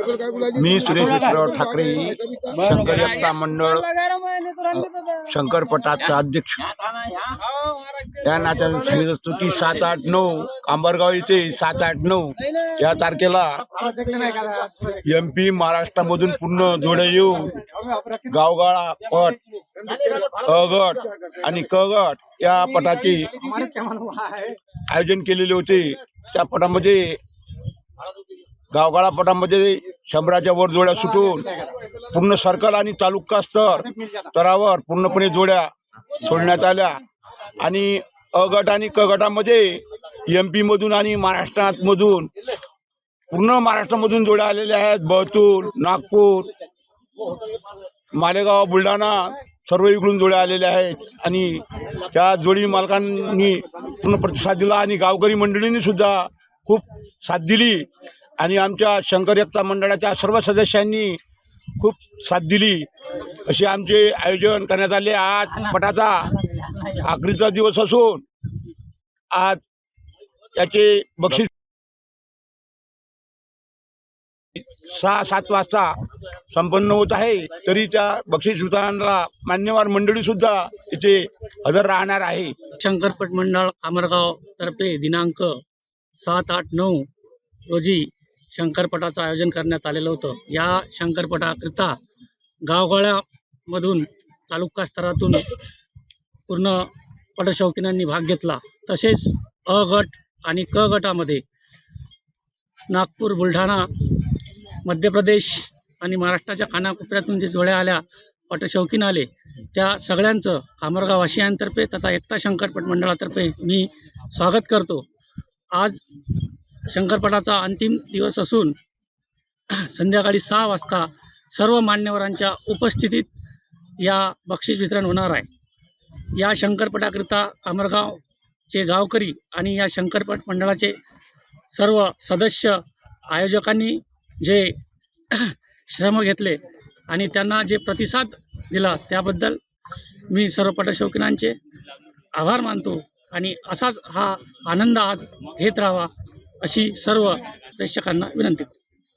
मी सुरेश विठ्ठलराव ठाकरे शंकर एकता मंडळ शंकरपटाचा अध्यक्ष. या नात्याने सांगितलं असतो की सात आठ नऊ आंबरगाव येथे सात आठ नऊ. या तारखेला एम पी महाराष्ट्रामधून पूर्ण जोडे येऊन गावगाळा पट अ गट आणि क गट या पटाचे आयोजन केलेले होते. त्या पटामध्ये गावगाळा पटामध्ये शंभराच्या वर जोड्या सुटून पूर्ण सर्कल आणि तालुका स्तर स्तरावर पूर्णपणे जोड्या सोडण्यात आल्या. आणि अ गट आणि क गटामध्ये एम पीमधून आणि महाराष्ट्रातमधून पूर्ण महाराष्ट्रामधून जोड्या आलेल्या आहेत. बहतूर नागपूर मालेगाव बुलढाणा सर्व इकडून जोड्या आलेल्या आहेत. आणि त्या जोडी मालकांनी पूर्ण प्रतिसाद दिला आणि गावकरी मंडळींनी सुद्धा खूप साथ दिली. आणि आमच्या शंकर एकता मंडळाच्या सर्व सदस्यांनी खूप साथ दिली. असे आमचे आयोजन करण्यात आले. आज पटाचा आखरीचा दिवस असून आज याचे बक्षीस सहा सात वाजता संपन्न होत आहे. तरी त्या बक्षीस वितरणाला मान्यवर मंडळी सुद्धा इथे हजर राहणार आहे. शंकरपट मंडळ आमरगाव तर्फे दिनांक सात आठ नऊ रोजी शंकरपटाचं आयोजन करण्यात आलेलं होतं. या शंकरपटाकरिता गावगाळ्यामधून तालुका स्तरातून पूर्ण पटशौकीनांनी भाग घेतला. तसेच अ गट आणि क गटामध्ये नागपूर बुलढाणा मध्य प्रदेश आणि महाराष्ट्राच्या कानाकोपऱ्यातून जे जोड्या आल्या पटशौकीन आले त्या सगळ्यांचं कामरगाव वासियांतर्फे तथा एकता शंकरपट मंडळातर्फे मी स्वागत करतो. आज शंकरपटाचा अंतिम दिवस असून संध्याकाळी सहा वाजता सर्व मान्यवरांच्या उपस्थितीत या बक्षीस वितरण होणार आहे. या शंकरपटाकरिता अमरगावचे गावकरी आणि या शंकरपट मंडळाचे सर्व सदस्य आयोजकांनी जे श्रम घेतले आणि त्यांना जे प्रतिसाद दिला त्याबद्दल मी सर्व पटशौकिनांचे आभार मानतो आणि असाच हा आनंद आज घेत राहावा. अशी सर्व प्रेक्षकांना विनंती